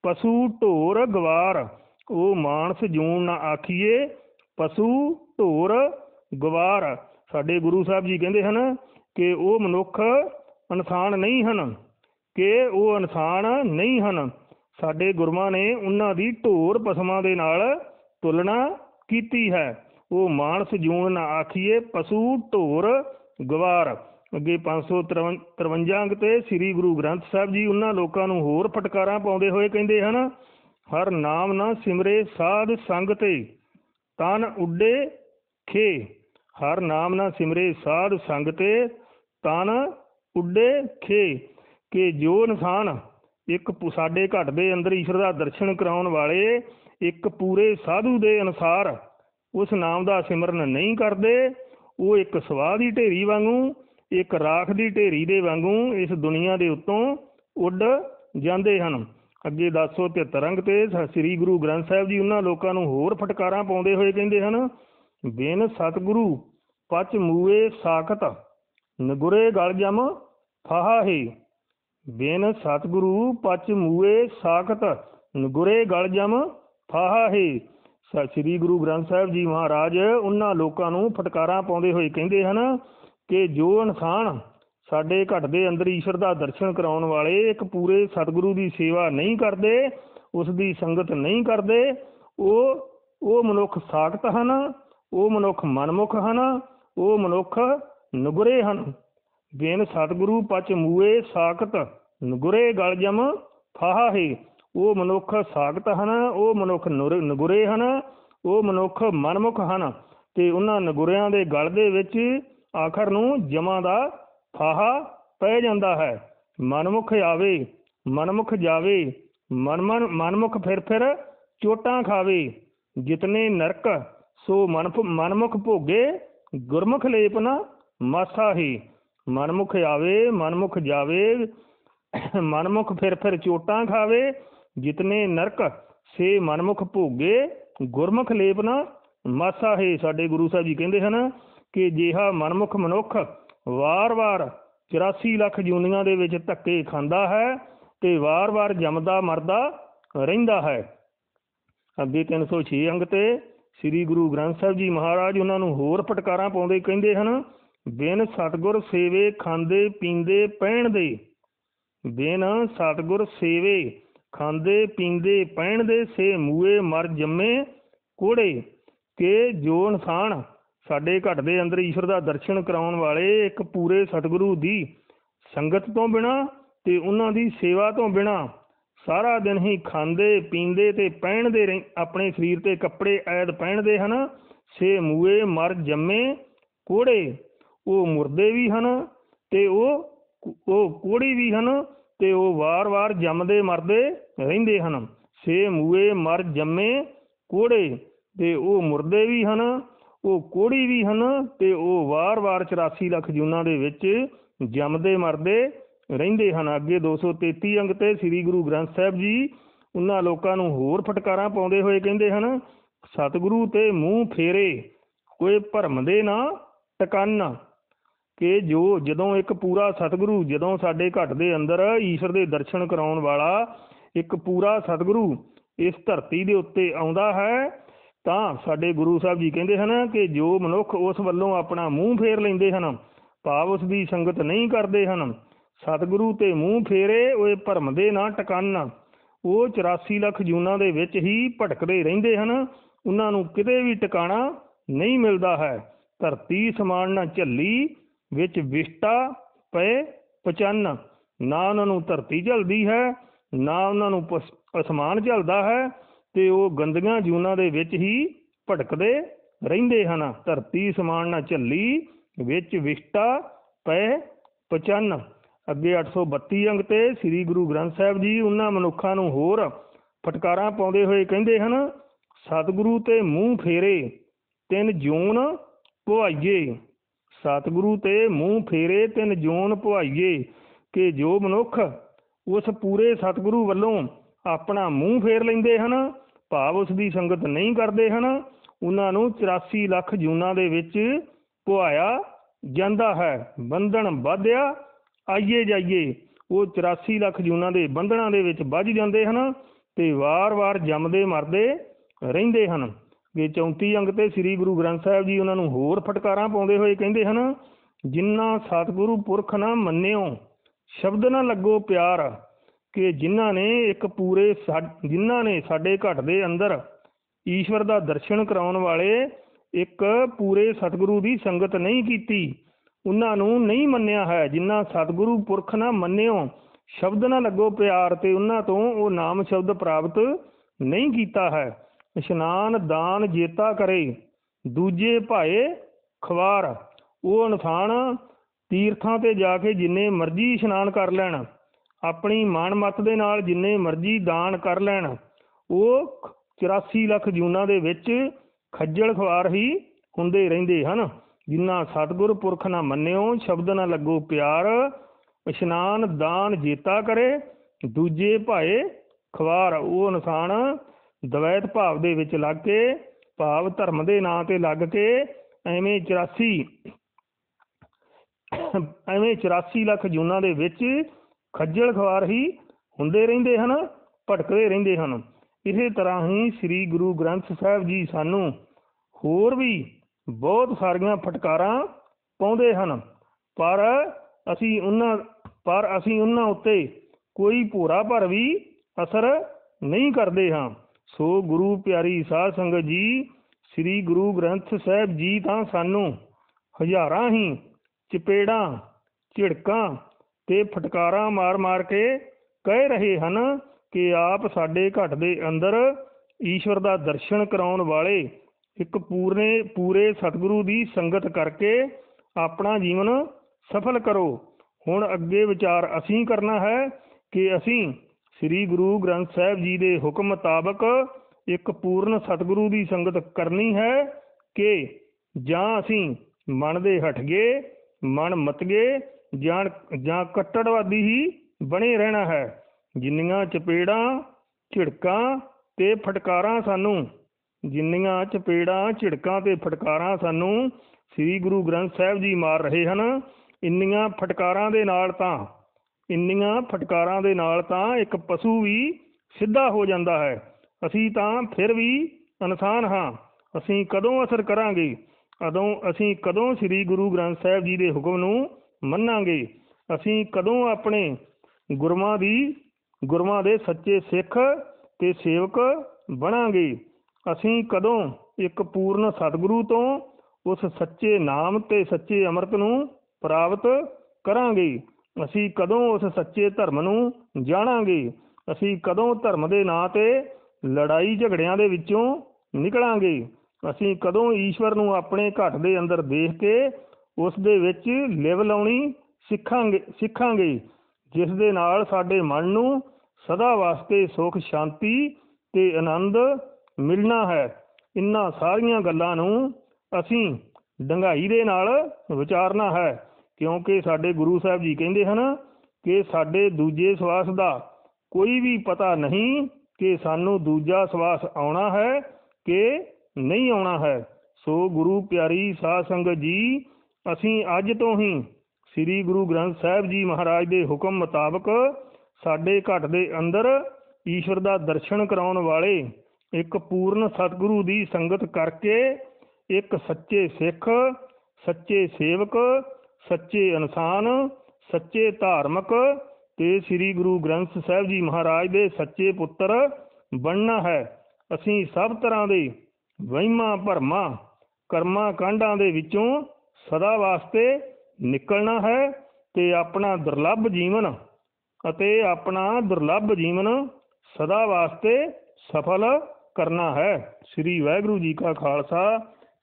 ਪਸ਼ੂ ਢੋਰ ਗਵਾਰ। ਉਹ ਮਾਨਸ ਜੂਨ ਨਾ ਆਖੀਏ, ਪਸ਼ੂ ਢੋਰ ਗਵਾਰ। ਸਾਡੇ ਗੁਰੂ ਸਾਹਿਬ ਜੀ ਕਹਿੰਦੇ ਹਨ ਕਿ ਉਹ ਮਨੁੱਖ ਇਨਸਾਨ ਨਹੀਂ ਹਨ, ਕਿ ਉਹ ਇਨਸਾਨ ਨਹੀਂ ਹਨ। ਸਾਡੇ ਗੁਰੂਆਂ ਨੇ ਉਹਨਾਂ ਦੀ ਢੋਰ ਪਸ਼ੂਆਂ ਦੇ ਨਾਲ ਤੁਲਨਾ ਕੀਤੀ ਹੈ। ਉਹ ਮਾਨਸ ਜੂਨ ਨਾ ਆਖੀਏ, ਪਸ਼ੂ ਢੋਰ ਗਵਾਰ। ਅੱਗੇ 553 ਅੰਗ ਤੇ ਸ੍ਰੀ ਗੁਰੂ ਗ੍ਰੰਥ ਸਾਹਿਬ ਜੀ ਉਹਨਾਂ ਲੋਕਾਂ ਨੂੰ ਹੋਰ ਫਟਕਾਰਾਂ ਪਾਉਂਦੇ ਹੋਏ ਕਹਿੰਦੇ ਹਨ ਹਰ ਨਾਮ ਨਾ ਸਿਮਰੇ ਸਾਧ ਸੰਗ ਤੇ ਤਨ ਉੱਡੇ ਖੇ। ਹਰ ਨਾਮ ਨਾ ਸਿਮਰੇ ਸਾਧ ਸੰਗ ਤੇ ਤਨ ਉੱਡੇ ਖੇ। ਕਿ ਜੋ ਇਨਸਾਨ ਇੱਕ ਸਾਡੇ ਘਟ ਦੇ ਅੰਦਰ ਈਸ਼ਵਰ ਦਾ ਦਰਸ਼ਨ ਕਰਾਉਣ ਵਾਲੇ ਇੱਕ ਪੂਰੇ ਸਾਧੂ ਦੇ ਅਨੁਸਾਰ ਉਸ ਨਾਮ ਦਾ ਸਿਮਰਨ ਨਹੀਂ ਕਰਦੇ, ਉਹ ਇੱਕ ਸਵਾਹ ਦੀ ਢੇਰੀ ਵਾਂਗੂ, ਇੱਕ ਰਾਖ ਦੀ ਢੇਰੀ ਦੇ ਵਾਂਗੂ ਇਸ ਦੁਨੀਆ ਦੇ ਉੱਤੋਂ ਉੱਡ ਜਾਂਦੇ ਹਨ। ਅੱਗੇ 1073 ਅੰਗ ਤੇ ਸ੍ਰੀ ਗੁਰੂ ਗ੍ਰੰਥ ਸਾਹਿਬ ਜੀ ਉਹਨਾਂ ਲੋਕਾਂ ਨੂੰ ਹੋਰ ਫਟਕਾਰਾਂ ਪਾਉਂਦੇ ਹੋਏ ਕਹਿੰਦੇ ਹਨ, ਬਿਨ ਸਤਿਗੁਰੂ ਪਚ ਮੂਏ ਸਾਖਤ, ਨਗੁਰੇ ਗਲ ਜਮ ਫਾਹਾ ਹੈ। ਬਿਨ ਸਤਿਗੁਰੂ ਪਚ ਮੂਏ ਸਾਖਤ ਗੁਰੇ ਗਲ ਜਮ ਫਾਹਾ ਹੈ। ਸ੍ਰੀ ਗੁਰੂ ਗ੍ਰੰਥ ਸਾਹਿਬ ਜੀ ਮਹਾਰਾਜ ਉਹਨਾਂ ਲੋਕਾਂ ਨੂੰ ਫਟਕਾਰਾਂ ਪਾਉਂਦੇ ਹੋਏ ਕਹਿੰਦੇ ਹਨ ਕਿ ਜੋ ਇਨਸਾਨ ਸਾਡੇ ਘਟ ਦੇ ਅੰਦਰ ਈਸ਼ਵਰ ਦਾ ਦਰਸ਼ਨ ਕਰਾਉਣ ਵਾਲੇ ਇੱਕ ਪੂਰੇ ਸਤਿਗੁਰੂ ਦੀ ਸੇਵਾ ਨਹੀਂ ਕਰਦੇ, ਉਸ ਦੀ ਸੰਗਤ ਨਹੀਂ ਕਰਦੇ, ਉਹ ਉਹ ਮਨੁੱਖ ਸਾਖਤ ਹਨ, ਉਹ ਮਨੁੱਖ ਮਨਮੁਖ ਹਨ, ਉਹ ਮਨੁੱਖ ਨੁਗਰੇ ਹਨ। ਬਿਨ ਸਤਿਗੁਰੂ ਪਚ ਮੂਏ ਸਾਖਤ ਨੁਗਰੇ ਗਲ ਜਮ ਫਾਹਾ ਹੈ ਉਹ ਮਨੁੱਖ ਸਾਖਤ ਹਨ, ਉਹ ਮਨੁੱਖ ਨੁਰ- ਹਨ, ਉਹ ਮਨੁੱਖ ਮਨਮੁਖ ਹਨ। ਤੇ ਉਹਨਾਂ ਨਗੁਰਿਆਂ ਦੇ ਗਲ ਦੇ ਵਿੱਚ ਆਖਰ ਨੂੰ ਜਮਾਂ ਦਾ ਫਾਹਾ ਪੈ ਜਾਂਦਾ ਹੈ। ਮਨਮੁਖ ਆਵੇ, ਮਨਮੁਖ ਜਾਵੇ, ਮਨਮਨ, ਮਨਮੁਖ ਫਿਰ ਫਿਰ ਚੋਟਾਂ ਖਾਵੇ। ਜਿਤਨੇ ਨਰਕ, ਸੋ ਮਨਫ, ਮਨਮੁਖ ਭੋਗੇ, ਗੁਰਮੁਖ ਲੇਪਨਾ ਮਾਸਾ ਹੀ। ਮਨਮੁਖ ਆਵੇ, ਮਨਮੁਖ ਜਾਵੇ, ਮਨਮੁਖ ਫਿਰ ਫਿਰ ਚੋਟਾਂ ਖਾਵੇ। ਜਿਤਨੇ ਨਰਕ, ਸੇ ਮਨਮੁਖ ਭੋਗੇ, ਗੁਰਮੁਖ ਲੇਪਨਾ ਮਾਸਾ ਹੈ। ਸਾਡੇ ਗੁਰੂ ਸਾਹਿਬ ਜੀ ਕਹਿੰਦੇ ਹਨ ਕਿ ਜਿਹਾ ਮਨਮੁਖ ਮਨੁੱਖ ਵਾਰ-ਵਾਰ 84 ਲੱਖ ਜੂਨੀਆਂ ਦੇ ਵਿੱਚ ਧੱਕੇ ਖਾਂਦਾ ਹੈ ਤੇ ਵਾਰ-ਵਾਰ ਜੰਮਦਾ ਮਰਦਾ ਰਹਿੰਦਾ ਹੈ। ਅੱਗੇ 306 ਅੰਗ ਤੇ ਸ੍ਰੀ ਗੁਰੂ ਗ੍ਰੰਥ ਸਾਹਿਬ ਜੀ ਮਹਾਰਾਜ ਉਹਨਾਂ ਨੂੰ ਹੋਰ ਫਟਕਾਰਾਂ ਪਾਉਂਦੇ ਕਹਿੰਦੇ ਹਨ, ਬਿਨ ਸਤਗੁਰ ਸੇਵੇ ਖਾਂਦੇ ਪੀਂਦੇ ਪਹਿਣ ਦੇ ਬਿਨ ਸਤਗੁਰ ਸੇਵੇ ਖਾਂਦੇ ਪੀਂਦੇ ਪਹਿਣ ਦੇ ਸੇ ਮੂਏ ਮਰ ਜੰਮੇ ਕੋੜੇ, ਕਿ ਜੋ ਇਨਸਾਨ ਸਾਡੇ ਘਟ ਦੇ ਅੰਦਰ ਈਸ਼ਵਰ ਦਾ ਦਰਸ਼ਨ ਕਰਾਉਣ ਵਾਲੇ ਇੱਕ ਪੂਰੇ ਸਤਿਗੁਰੂ ਦੀ ਸੰਗਤ ਤੋਂ ਬਿਨਾ ਤੇ ਉਹਨਾਂ ਦੀ ਸੇਵਾ ਤੋਂ ਬਿਨਾ ਸਾਰਾ ਦਿਨ ਹੀ ਖਾਂਦੇ, ਪੀਂਦੇ ਤੇ ਪਹਿਨਦੇ ਰਹਿ- ਆਪਣੇ ਸਰੀਰ ਤੇ ਕੱਪੜੇ ਐਦ ਪਹਿਨਦੇ ਹਨ, ਸੇ ਮੂਏ ਮਰ ਜੰਮੇ ਕੋੜੇ, ਉਹ ਮੁਰਦੇ ਵੀ ਹਨ ਤੇ ਉਹ ਉਹ ਕੋੜੀ ਵੀ ਹਨ ਤੇ ਉਹ ਵਾਰ-ਵਾਰ ਜੰਮਦੇ ਮਰਦੇ ਰਹਿੰਦੇ ਹਨ, ਸੇ ਮੂਏ ਮਰ ਜੰਮੇ ਕੋੜੇ ਤੇ ਉਹ ਮੁਰਦੇ ਵੀ ਹਨ ਉਹ ਕੋੜੀ ਵੀ ਹਨ ਤੇ ਉਹ ਵਾਰ-ਵਾਰ 84 ਲੱਖ ਜੂਨਾਂ ਦੇ ਵਿੱਚ ਜੰਮਦੇ, ਮਰਦੇ ਰਹਿੰਦੇ ਹਨ। ਅੱਗੇ 233 ਅੰਗ ਤੇ ਸ੍ਰੀ ਗੁਰੂ ਗ੍ਰੰਥ ਸਾਹਿਬ ਜੀ ਉਹਨਾਂ ਲੋਕਾਂ ਨੂੰ ਹੋਰ ਫਟਕਾਰਾਂ ਪਾਉਂਦੇ ਹੋਏ ਕਹਿੰਦੇ ਹਨ, ਸਤਿਗੁਰੂ ਤੇ ਮੂੰਹ ਫੇਰੇ, ਕੋਈ ਭਰਮ ਦੇ ਨਾ ਟਕਨ, ਕਿ ਜੋ ਜਦੋਂ ਇੱਕ ਪੂਰਾ ਸਤਿਗੁਰੂ, ਜਦੋਂ ਸਾਡੇ ਘਟ ਦੇ ਅੰਦਰ ਈਸ਼ਵਰ ਦੇ ਦਰਸ਼ਨ ਕਰਾਉਣ ਵਾਲਾ ਇੱਕ ਪੂਰਾ ਸਤਿਗੁਰੂ ਇਸ ਧਰਤੀ ਦੇ ਉੱਤੇ ਆਉਂਦਾ ਹੈ ਤਾਂ ਸਾਡੇ ਗੁਰੂ ਸਾਹਿਬ ਜੀ ਕਹਿੰਦੇ ਹਨ ਕਿ ਜੋ ਮਨੁੱਖ ਉਸ ਵੱਲੋਂ ਆਪਣਾ ਮੂੰਹ ਫੇਰ ਲੈਂਦੇ ਹਨ, ਭਾਵ ਉਸ ਦੀ ਸੰਗਤ ਨਹੀਂ ਕਰਦੇ ਹਨ। ਸਤਿਗੁਰੂ ਤੇ ਮੂੰਹ ਫੇਰੇ ਉਹ ਭਰਮ ਦੇ ਨਾ ਟਕਨ ਉਹ 84 ਲੱਖ ਜੂਨਾਂ ਦੇ ਵਿੱਚ ਹੀ ਭਟਕਦੇ ਰਹਿੰਦੇ ਹਨ। ਉਹਨਾਂ ਨੂੰ ਕਿਤੇ ਵੀ ਟਿਕਾਣਾ ਨਹੀਂ ਮਿਲਦਾ ਹੈ। ਧਰਤੀ ਸਮਾਨ ਨਾ ਝੱਲੀ, ਵਿੱਚ ਵਿਸ਼ਟਾ ਪਏ ਪਚੰਨ। ਨਾ ਉਹਨਾਂ ਨੂੰ ਧਰਤੀ ਝੱਲਦੀ ਹੈ, ਨਾ ਉਹਨਾਂ ਨੂੰ ਪਸ- ਅਸਮਾਨ ਝੱਲਦਾ ਹੈ। ਤੇ ਉਹ ਗੰਦੀਆਂ ਜੂਨਾਂ ਦੇ ਵਿੱਚ ਹੀ ਭਟਕਦੇ ਰਹਿੰਦੇ ਹਨ। ਧਰਤੀ ਸਮਾਨ ਨਾ ਝੱਲੀ, ਵਿੱਚ ਵਿਸ਼ਟਾ ਪਏ ਪਚਨ। ਅੱਗੇ 832 ਅੰਗ ਤੇ ਸ੍ਰੀ ਗੁਰੂ ਗ੍ਰੰਥ ਸਾਹਿਬ ਜੀ ਉਹਨਾਂ ਮਨੁੱਖਾਂ ਨੂੰ ਹੋਰ ਫਟਕਾਰਾਂ ਪਾਉਂਦੇ ਹੋਏ ਕਹਿੰਦੇ ਹਨ, ਸਤਿਗੁਰੂ ਤੇ ਮੂੰਹ ਫੇਰੇ, ਤਿੰਨ ਜੂਨ ਪੁਆਈਏ। ਸਤਿਗੁਰੂ ਤੇ ਮੂੰਹ ਫੇਰੇ, ਤਿੰਨ ਜੂਨ ਪੁਆਈਏ ਕਿ ਜੋ ਮਨੁੱਖ ਉਸ ਪੂਰੇ ਸਤਿਗੁਰੂ ਵੱਲੋਂ ਆਪਣਾ ਮੂੰਹ ਫੇਰ ਲੈਂਦੇ ਹਨ ਭਾਵ ਉਸ ਦੀ ਸੰਗਤ ਨਹੀਂ ਕਰਦੇ ਹਨ, ਉਹਨਾਂ ਨੂੰ 84 ਲੱਖ ਜੂਨਾਂ ਦੇ ਵਿੱਚ ਪੁਆਇਆ ਜਾਂਦਾ ਹੈ, ਬੰਧਨ ਬਾਧਿਆ ਆਈਏ ਜਾਈਏ, ਉਹ 84 ਲੱਖ ਜੂਨਾਂ ਦੇ ਬੰਧਨਾਂ ਦੇ ਵਿੱਚ ਵੱਜ ਜਾਂਦੇ ਹਨ ਤੇ ਵਾਰ-ਵਾਰ ਜੰਮਦੇ, ਮਰਦੇ ਰਹਿੰਦੇ ਹਨ। ਕਿ 34 ਅੰਗ ਤੇ ਸ੍ਰੀ ਗੁਰੂ ਗ੍ਰੰਥ ਸਾਹਿਬ ਜੀ ਉਹਨਾਂ ਨੂੰ ਹੋਰ ਫਟਕਾਰਾਂ ਪਾਉਂਦੇ ਹੋਏ ਕਹਿੰਦੇ ਹਨ ਜਿਨ੍ਹਾਂ ਸਤਿਗੁਰੂ ਪੁਰਖ ਨਾ ਮੰਨਿਓ, ਸ਼ਬਦ ਨਾ ਲੱਗੋ ਪਿਆਰ ਕਿ ਜਿਨ੍ਹਾਂ ਨੇ ਇੱਕ ਪੂਰੇ ਜਿਨ੍ਹਾਂ ਨੇ ਸਾਡੇ ਘਟ ਦੇ ਅੰਦਰ ਈਸ਼ਵਰ ਦਾ ਦਰਸ਼ਨ ਕਰਾਉਣ ਵਾਲੇ ਇੱਕ ਪੂਰੇ ਸਤਿਗੁਰੂ ਦੀ ਸੰਗਤ ਨਹੀਂ ਕੀਤੀ, ਉਹਨਾਂ ਨੂੰ ਨਹੀਂ ਮੰਨਿਆ ਹੈ। ਜਿਨ੍ਹਾਂ ਸਤਿਗੁਰੂ ਪੁਰਖ ਨਾ ਮੰਨਿਓ, ਸ਼ਬਦ ਨਾ ਲੱਗੋ ਪਿਆਰ ਤੇ ਉਹਨਾਂ ਤੋਂ ਉਹ ਨਾਮ ਸ਼ਬਦ ਪ੍ਰਾਪਤ ਨਹੀਂ ਕੀਤਾ ਹੈ। ਇਸ਼ਨਾਨ ਦਾਨ ਜੇਤਾ ਕਰੇ, ਦੂਜੇ ਭਾਏ ਖਵਾਰ, ਉਹ ਇਨਸਾਨ ਤੀਰਥਾਂ ਤੇ ਜਾ ਕੇ ਜਿੰਨੇ ਮਰਜ਼ੀ ਇਸ਼ਨਾਨ ਕਰ ਲੈਣ। ਆਪਣੀ ਮਾਣ ਮਾਨਮੱਤ ਦੇ ਨਾਲ ਜਿੰਨੇ ਮਰਜ਼ੀ ਦਾਨ ਕਰ ਲੈਣ, ਉਹ 84 ਲੱਖ ਜੂਨਾਂ ਦੇ ਵਿੱਚ ਖੱਜਲ ਖਵਾਰ ਹੀ ਹੁੰਦੇ ਰਹਿੰਦੇ ਹਨ। ਜਿਨ੍ਹਾਂ ਸਤਿਗੁਰ ਪੁਰਖ ਨਾ ਮੰਨਿਓ, ਸ਼ਬਦ ਨਾ ਲੱਗੋ ਪਿਆਰ, ਇਸ਼ਨਾਨ ਦਾਨ ਜੇਤਾ ਕਰੇ, ਦੂਜੇ ਭਾਏ ਖਵਾਰ ਉਹ ਇਨਸਾਨ ਦਵੈਤ ਭਾਵ ਦੇ ਵਿੱਚ ਲੱਗ ਕੇ, ਭਾਵ ਧਰਮ ਦੇ ਨਾਂ ਤੇ ਲੱਗ ਕੇ ਐਵੇਂ 84 ਐਵੇਂ 84 ਲੱਖ ਜੂਨਾਂ ਦੇ ਵਿੱਚ ਖੱਜਲ ਖਵਾਰ ਹੀ ਹੁੰਦੇ ਰਹਿੰਦੇ ਹਨ, ਭਟਕਦੇ ਰਹਿੰਦੇ ਹਨ। ਇਸੇ ਤਰ੍ਹਾਂ ਹੀ ਸ੍ਰੀ ਗੁਰੂ ਗ੍ਰੰਥ ਸਾਹਿਬ ਜੀ ਸਾਨੂੰ ਹੋਰ ਵੀ ਬਹੁਤ ਸਾਰੀਆਂ ਫਟਕਾਰਾਂ ਪਾਉਂਦੇ ਹਨ। ਪਰ ਅਸੀਂ ਉਹਨਾਂ, ਪਰ ਅਸੀਂ ਉਹਨਾਂ ਉੱਤੇ ਕੋਈ ਭੂਰਾ ਭਰ ਵੀ ਅਸਰ ਨਹੀਂ ਕਰਦੇ ਹਾਂ। ਸੋ ਗੁਰੂ ਪਿਆਰੀ ਸਾਧ ਸੰਗਤ ਜੀ, ਸ੍ਰੀ ਗੁਰੂ ਗ੍ਰੰਥ ਸਾਹਿਬ ਜੀ ਤਾਂ ਸਾਨੂੰ ਹਜ਼ਾਰਾਂ ਹੀ ਚਪੇੜਾਂ, ਝਿੜਕਾਂ ਤੇ ਫਟਕਾਰਾਂ ਮਾਰ-ਮਾਰ ਕੇ ਕਹਿ ਰਹੇ ਹਨ ਕਿ ਆਪ ਸਾਡੇ ਘਟ ਦੇ ਅੰਦਰ ਈਸ਼ਵਰ ਦਾ ਦਰਸ਼ਨ ਕਰਾਉਣ ਵਾਲੇ ਇੱਕ ਪੂਰਨੇ, ਪੂਰੇ ਸਤਿਗੁਰੂ ਦੀ ਸੰਗਤ ਕਰਕੇ ਆਪਣਾ ਜੀਵਨ ਸਫਲ ਕਰੋ। ਹੁਣ ਅੱਗੇ ਵਿਚਾਰ ਅਸੀਂ ਕਰਨਾ ਹੈ ਕਿ ਅਸੀਂ ਸ੍ਰੀ ਗੁਰੂ ਗ੍ਰੰਥ ਸਾਹਿਬ ਜੀ ਦੇ ਹੁਕਮ ਮੁਤਾਬਕ ਇੱਕ ਪੂਰਨ ਸਤਿਗੁਰੂ ਦੀ ਸੰਗਤ ਕਰਨੀ ਹੈ ਕਿ ਜਾਂ ਅਸੀਂ ਮਨ ਦੇ ਹਟ ਗਏ, ਮਨ ਮਤ ਗਏ ਜਾਂ ਜਾਂ ਕੱਟੜਵਾਦੀ ਹੀ ਬਣੇ ਰਹਿਣਾ ਹੈ। ਜਿੰਨੀਆਂ ਚਪੇੜਾਂ, ਝਿੜਕਾਂ ਤੇ ਫਟਕਾਰਾਂ ਸਾਨੂੰ, ਜਿੰਨੀਆਂ ਚਪੇੜਾਂ, ਝਿੜਕਾਂ ਤੇ ਫਟਕਾਰਾਂ ਸਾਨੂੰ ਸ੍ਰੀ ਗੁਰੂ ਗ੍ਰੰਥ ਸਾਹਿਬ ਜੀ ਮਾਰ ਰਹੇ ਹਨ, ਇੰਨੀਆਂ ਫਟਕਾਰਾਂ ਦੇ ਨਾਲ ਤਾਂ, ਇੰਨੀਆਂ ਫਟਕਾਰਾਂ ਦੇ ਨਾਲ ਤਾਂ ਇੱਕ ਪਸ਼ੂ ਵੀ ਸਿੱਧਾ ਹੋ ਜਾਂਦਾ ਹੈ। ਅਸੀਂ ਤਾਂ ਫਿਰ ਵੀ ਇਨਸਾਨ ਹਾਂ। ਅਸੀਂ ਕਦੋਂ ਅਸਰ ਕਰਾਂਗੇ? ਅਦੋਂ, ਅਸੀਂ ਕਦੋਂ ਸ੍ਰੀ ਗੁਰੂ ਗ੍ਰੰਥ ਸਾਹਿਬ ਜੀ ਦੇ ਹੁਕਮ ਨੂੰ ਮੰਨਾਂਗੇ। ਅਸੀਂ ਕਦੋਂ ਆਪਣੇ ਗੁਰਮਾਂ ਦੀ ਗੁਰਮਾਂ ਦੇ ਸੱਚੇ ਸਿੱਖ ਤੇ ਸੇਵਕ ਬਣਾਂਗੇ? ਅਸੀਂ ਕਦੋਂ ਇੱਕ ਪੂਰਨ ਸਤਿਗੁਰੂ ਤੋਂ ਉਸ ਸੱਚੇ ਨਾਮ ਤੇ ਸੱਚੇ ਅੰਮ੍ਰਿਤ ਨੂੰ ਪ੍ਰਾਪਤ ਕਰਾਂਗੇ? ਅਸੀਂ ਕਦੋਂ ਉਸ ਸੱਚੇ ਧਰਮ ਨੂੰ ਜਾਣਾਂਗੇ? ਅਸੀਂ ਕਦੋਂ ਧਰਮ ਦੇ ਨਾਂ ਤੇ ਲੜਾਈ ਝਗੜਿਆਂ ਦੇ ਵਿੱਚੋਂ ਨਿਕਲਾਂਗੇ? ਅਸੀਂ ਕਦੋਂ ਈਸ਼ਵਰ ਨੂੰ ਆਪਣੇ ਘਟ ਦੇ ਅੰਦਰ ਦੇਖ ਕੇ ਉਸ ਦੇ ਵਿੱਚ ਲਿਵ ਲਾਉਣੀ ਸਿੱਖਾਂਗੇ ਸਿੱਖਾਂਗੇ, ਜਿਸ ਦੇ ਨਾਲ ਸਾਡੇ ਮਨ ਨੂੰ ਸਦਾ ਵਾਸਤੇ ਸੁਖ, ਸ਼ਾਂਤੀ ਤੇ ਆਨੰਦ ਮਿਲਣਾ ਹੈ। ਇਨ੍ਹਾਂ ਸਾਰੀਆਂ ਗੱਲਾਂ ਨੂੰ ਅਸੀਂ ਡੰਗਾਈ ਦੇ ਨਾਲ ਵਿਚਾਰਨਾ ਹੈ, ਕਿਉਂਕਿ ਸਾਡੇ ਗੁਰੂ ਸਾਹਿਬ ਜੀ ਕਹਿੰਦੇ ਹਨ ਕਿ ਸਾਡੇ ਦੂਜੇ ਸਵਾਸ ਦਾ ਕੋਈ ਵੀ ਪਤਾ ਨਹੀਂ ਕਿ ਸਾਨੂੰ ਦੂਜਾ ਸਵਾਸ ਆਉਣਾ ਹੈ ਕਿ ਨਹੀਂ ਆਉਣਾ ਹੈ। ਸੋ ਗੁਰੂ ਪਿਆਰੀ ਸਾਧ ਸੰਗਤ ਜੀ ਅਸੀਂ ਅੱਜ ਤੋਂ ਹੀ ਸ੍ਰੀ ਗੁਰੂ ਗ੍ਰੰਥ ਸਾਹਿਬ ਜੀ ਮਹਾਰਾਜ ਦੇ ਹੁਕਮ ਮੁਤਾਬਕ ਸਾਡੇ ਘਟ ਦੇ ਅੰਦਰ ਈਸ਼ਵਰ ਦਾ ਦਰਸ਼ਨ ਕਰਾਉਣ ਵਾਲੇ ਇੱਕ ਪੂਰਨ ਸਤਿਗੁਰੂ ਦੀ ਸੰਗਤ ਕਰਕੇ ਇੱਕ ਸੱਚੇ ਸਿੱਖ, ਸੱਚੇ ਸੇਵਕ, ਸੱਚੇ ਇਨਸਾਨ, ਸੱਚੇ ਧਾਰਮਿਕ ਤੇ ਸ੍ਰੀ ਗੁਰੂ ਗ੍ਰੰਥ ਸਾਹਿਬ ਜੀ ਮਹਾਰਾਜ ਦੇ ਸੱਚੇ ਪੁੱਤਰ ਬਣਨਾ ਹੈ। ਅਸੀਂ ਸਭ ਤਰ੍ਹਾਂ ਦੇ ਵਹਿਮਾਂ ਭਰਮਾਂ, ਕਰਮਾਂ ਕਾਂਡਾਂ ਦੇ ਵਿੱਚੋਂ ਸਦਾ ਵਾਸਤੇ ਨਿਕਲਣਾ ਹੈ ਤੇ ਆਪਣਾ ਦੁਰਲੱਭ ਜੀਵਨ ਅਤੇ ਆਪਣਾ ਦੁਰਲੱਭ ਜੀਵਨ ਸਦਾ ਵਾਸਤੇ ਸਫਲ ਕਰਨਾ ਹੈ। ਸ੍ਰੀ ਵਾਹਿਗੁਰੂ ਜੀ ਕਾ ਖਾਲਸਾ,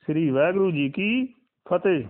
ਸ੍ਰੀ ਵਾਹਿਗੁਰੂ ਜੀ ਕੀ ਫਤਿਹ।